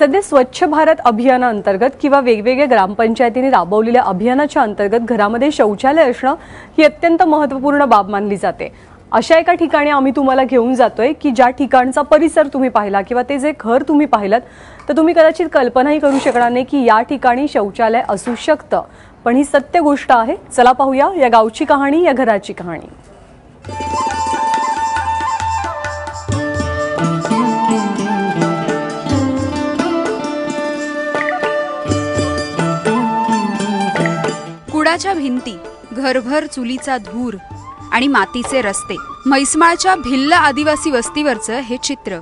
सध्या स्वच्छ भारत अभियानाअंतर्गत किंवा वेगवेगळ्या ग्रामपंचायतींनी राबवलेल्या अभियानाच्या अंतर्गत घरामध्ये शौचालय असणं ही अत्यंत महत्त्वपूर्ण बाब मानली जाते. अशा एका ठिकाणी आम्ही तुम्हाला घेऊन जातोय की ज्या ठिकाणचा परिसर तुम्ही पाहिला किंवा ते जे घर तुम्ही पाहिलं तर तुम्ही कदाचित कल्पनाही करू शकणार नाही की या ठिकाणी शौचालय असू शकतं. पण ही सत्य गोष्ट आहे. चला पाहूया या गावची कहाणी या घराची कहाणी. कुडाच्या भिंती घरभर चुलीचा धूर आणि मातीचे रस्ते. म्हैसमाळच्या भिल्ल आदिवासी वस्तीवरचं हे चित्र.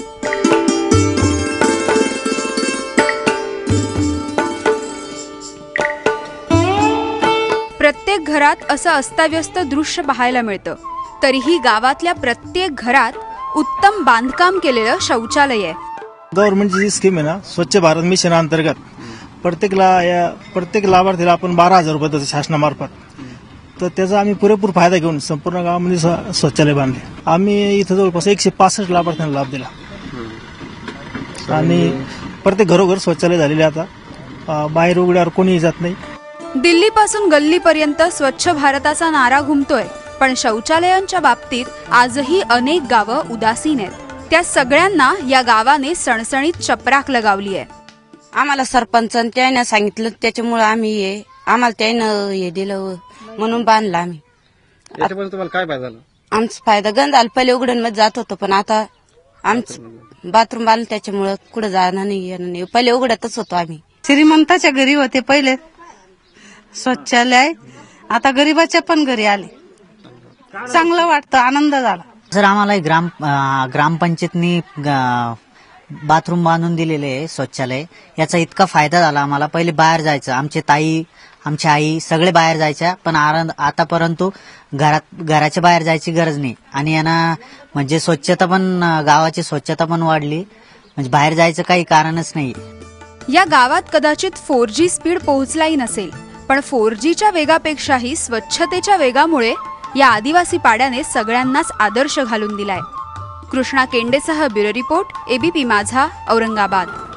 प्रत्येक घरात असं अस्ताव्यस्त दृश्य पाहायला मिळतं. तरीही गावातल्या प्रत्येक घरात उत्तम बांधकाम केलेलं शौचालय आहे. गव्हर्नमेंटची जी स्कीम आहे ना स्वच्छ भारत मिशन अंतर्गत प्रत्येकला या प्रत्येक लाभार्थीला आपण बारा हजार रुपये देतो शासनामार्फत. तर त्याचा आम्ही पुरेपूर फायदा घेऊन संपूर्ण गावामध्ये स्व- शौचालय बांधले. आम्ही इथं जवळपास एकशे पासष्ट लाभार्थ्यांना लाभ दिला. आणि प्रत्येक घरोघर शौचालय झालेले आता. अं, बाहेर उघड्यावर कोणीही जात नाही. दिल्लीपासून गल्लीपर्यंत स्वच्छ भारताचा नारा घुमतोय. पण शौचालयांच्या बाबतीत आजही अनेक गावं उदासीन आहेत. त्या सगळ्यांना या गावाने सणसणीत चपराक लगावली आहे आम्हाला सरपंच त्यानं सांगितलं त्याच्यामुळे आम्ही हे आम्हाला त्यानं हे दिलं म्हणून बांधलं आम्ही. तुम्हाला काय फायदा झाला? आमचा फायदा गंज आला पहिले उघड्यांमध्ये जात होतो पण आता आमचं बाथरूम बांधलं त्याच्यामुळं कुठं जाणं नाही येणं नाही. पहिले उघड्यातच होतो आम्ही. श्रीमंताच्या घरी होते पहिले. शौचालय. आता गरीबाच्या पण घरी आले. चांगलं वाटतं आनंद झाला. सर आम्हाला ग्राम अं, ग्रामपंचायतनी बाथरूम बांधून दिलेले आहे शौचालय याचा इतका फायदा झाला आम्हाला. पहिले बाहेर जायचं. आमचे ताई आमची आई सगळे बाहेर जायच्या पण आरंद आता परंतु घरात घराच्या बाहेर जायची गरज नाही. आणि यांना म्हणजे स्वच्छता पण गावाची स्वच्छता पण वाढली. म्हणजे बाहेर जायचं काही कारणच नाही. या गावात कदाचित फोर जी स्पीड पोहोचलाही नसेल पण फोर जीच्या वेगापेक्षाही स्वच्छतेच्या वेगामुळे या आदिवासी पाड्याने सगळ्यांनाच आदर्श घालून दिलाय. Krishna केंडेसह bureau report ABP Majha Aurangabad.